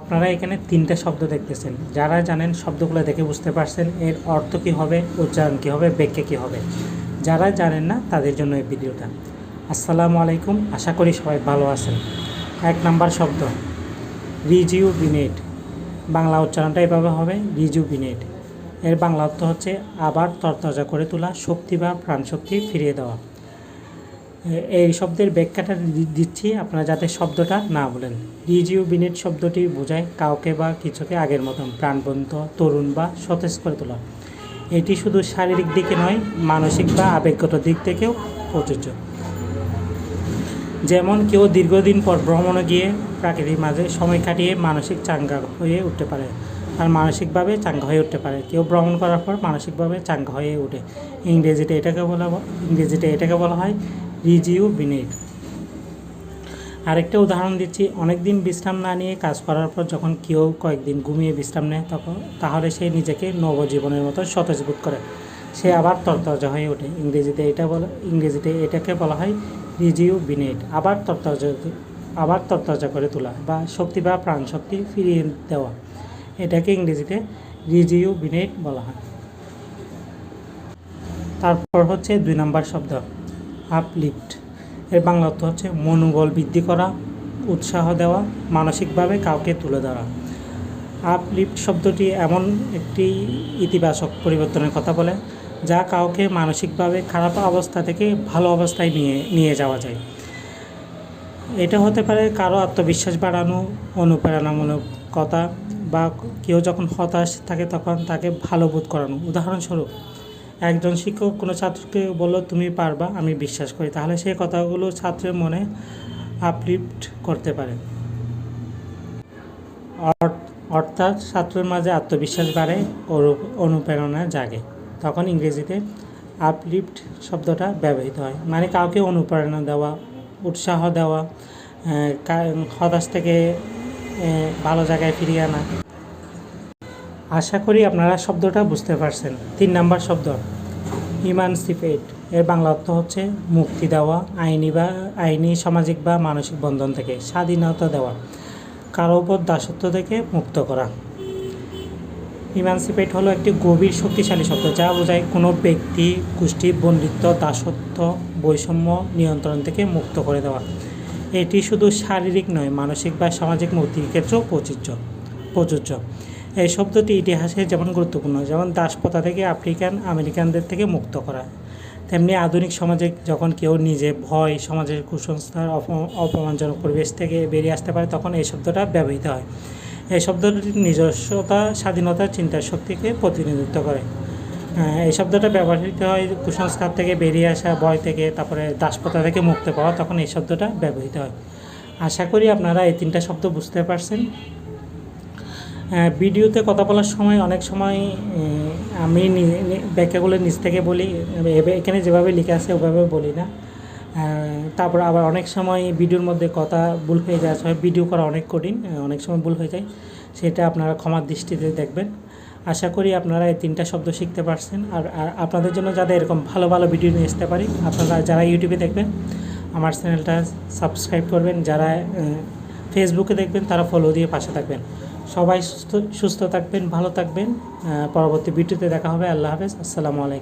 আপনারা এখানে তিনটে শব্দ দেখতেছেন। যারা জানেন শব্দগুলো দেখে বুঝতে পারছেন, এর অর্থ কী হবে, উচ্চারণ কী হবে, ব্যাখ্যা কী হবে। যারা জানেন না, তাদের জন্য এই ভিডিওটা। আসসালামু আলাইকুম, আশা করি সবাই ভালো আছেন। এক নাম্বার শব্দ রিজিউ রিজিউবিনেট বাংলা উচ্চারণটা এভাবে হবে রিজিউ রিজুবিনেট এর বাংলা অর্থ হচ্ছে আবার তরতাজা করে তোলা শক্তি বা প্রাণশক্তি ফিরিয়ে দেওয়া। এই শব্দের ব্যাখ্যাটা দিচ্ছি আপনারা যাতে শব্দটা না বলেন। রিজিউবিনেট শব্দটি বোঝায় কাউকে বা কিছুকে আগের মতন, প্রাণবন্ত, তরুণ বা সতেজ করে তোলা। এটি শুধু শারীরিক দিকে নয়, মানসিক বা আবেগগত দিক থেকেও প্রযোজ্য। যেমন কেউ দীর্ঘদিন পর ভ্রমণে গিয়ে প্রাকৃতিক মাঝে সময় কাটিয়ে মানসিক চাঙ্গা হয়ে উঠতে পারে, আর মানসিকভাবে চাঙ্গা হয়ে উঠতে পারে। কেউ ভ্রমণ করার পর মানসিকভাবে চাঙ্গা হয়ে ওঠে। ইংরেজিতে এটাকে বলা ইংরেজিতে এটাকে বলা হয় রিজিউ বিনেট। আরেকটা উদাহরণ দিচ্ছি অনেক দিন বিশ্রাম না নিয়ে কাজ করার পর যখন কেউ কয়েকদিন ঘুমিয়ে বিশ্রাম নেয়, তখন তাহলে সে নিজেকে নবজীবনের মতো সতেজ বোধ করে। সে আবার তরতাজা হয়ে ওঠে। ইংরেজিতে এটা বলা, ইংরেজিতে এটাকে বলা হয় রিজিউ বিনেট। আবার তরতাজা আবার তরতাজা করে তোলা বা শক্তি বা প্রাণশক্তি ফিরিয়ে দেওয়া। এটাকে ইংরেজিতে রিজিউ বিনেট বলা হয়। তারপর হচ্ছে দুই নম্বর শব্দ। আপলিফট এর বাংলা অর্থ হচ্ছে মনোবল বৃদ্ধি করা, উৎসাহ দেওয়া, মানসিকভাবে কাউকে তুলে ধরা। আপলিফট শব্দটি এমন একটি ইতিবাচক পরিবর্তনের কথা বলে, যা কাউকে মানসিকভাবে খারাপ অবস্থা থেকে ভালো অবস্থায় নিয়ে নিয়ে যাওয়া যায়। এটা হতে পারে কারও আত্মবিশ্বাস বাড়ানো অনুপ্রেরণামূলক কথা বা কেউ যখন হতাশ থাকে তখন তাকে ভালো বোধ করানো। উদাহরণস্বরূপ একজন শিক্ষক কোনো ছাত্রকে বলল, তুমি পারবা, আমি বিশ্বাস করি। তাহলে সেই কথাগুলো ছাত্রের মনে আপলিফট করতে পারে। অর- অর্থাৎ ছাত্রের মাঝে আত্মবিশ্বাস বাড়ে অনুপ্রেরণা জাগে। তখন ইংরেজিতে আপলিফট শব্দটা ব্যবহৃত হয়। মানে কাউকে অনুপ্রেরণা দেওয়া, উৎসাহ দেওয়া হতাশ থেকে ভালো জায়গায় ফিরিয়ে আনা। আশা করি আপনারা শব্দটা বুঝতে পারছেন। তিন নাম্বার শব্দ। ইমানসিপেট। এর বাংলা অর্থ হচ্ছে মুক্তি দেওয়া, আইনি বা আইনি, সামাজিক বা মানসিক বন্ধন থেকে স্বাধীনতা দেওয়া, কারও উপর দাসত্ব থেকে মুক্ত করা। ইমানসিপেট হলো একটি গভীর শক্তিশালী শব্দ যা বোঝায় কোনো ব্যক্তি গোষ্ঠীর বন্দিত্ব দাসত্ব, বৈষম্য নিয়ন্ত্রণ থেকে মুক্ত করে দেওয়া। এটি শুধু শারীরিক নয়, মানসিক বা সামাজিক মুক্তির ক্ষেত্রেও প্রযোজ্য। প্রযোজ্য। এই শব্দটি ইতিহাসে যেমন গুরুত্বপূর্ণ, যেমন দাসপ্রথা থেকে আফ্রিকান আমেরিকানদের থেকে মুক্ত করা। তেমনি আধুনিক সমাজে যখন কেউ নিজে ভয়, সমাজের কুসংস্কার, অপ- অপমানজনক পরিবেশ থেকে বেরিয়ে আসতে পারে, তখন এই শব্দটা ব্যবহৃত হয়। এই শব্দটির নিজস্বতা, স্বাধীনতা, চিন্তার শক্তিকে প্রতিনিধিত্ব করে। এই শব্দটা ব্যবহৃত হয় কুসংস্কার থেকে বেরিয়ে আসা, ভয় থেকে, তারপরে দাসপ্রথা থেকে মুক্ত পাওয়া, তখন এই শব্দটা ব্যবহৃত হয়। আশা করি আপনারা এই তিনটা শব্দ বুঝতে পারছেন। ভিডিওতে কথা বলার সময় অনেক সময় আমি ব্যাখ্যাগুলো নিজ থেকে বলি এখানে যেভাবে লিখে আছে ওভাবে বলি না। তারপর আবার অনেক সময় ভিডিওর মধ্যে কথা ভুল হয়ে যায় সময় ভিডিও করা অনেক কঠিন অনেক সময় ভুল হয়ে যায়, সেটা আপনারা ক্ষমার দৃষ্টিতে দেখবেন। আশা করি আপনারা এই তিনটা শব্দ শিখতে পারছেন, আর আপনাদের জন্য যাতে এরকম ভালো ভালো ভিডিও নিয়ে আসতে পারি, আপনারা যারা ইউটিউবে দেখবেন, আমার চ্যানেলটা সাবস্ক্রাইব করবেন, যারা ফেসবুকে দেখবেন, তারা ফলো দিয়ে পাশে থাকবেন। সবাই সুস্থ সুস্থ থাকবেন, ভালো থাকবেন। পরবর্তী ভিডিওতে দেখা হবে। আল্লাহ হাফেজ। আসসালামু আলাইকুম।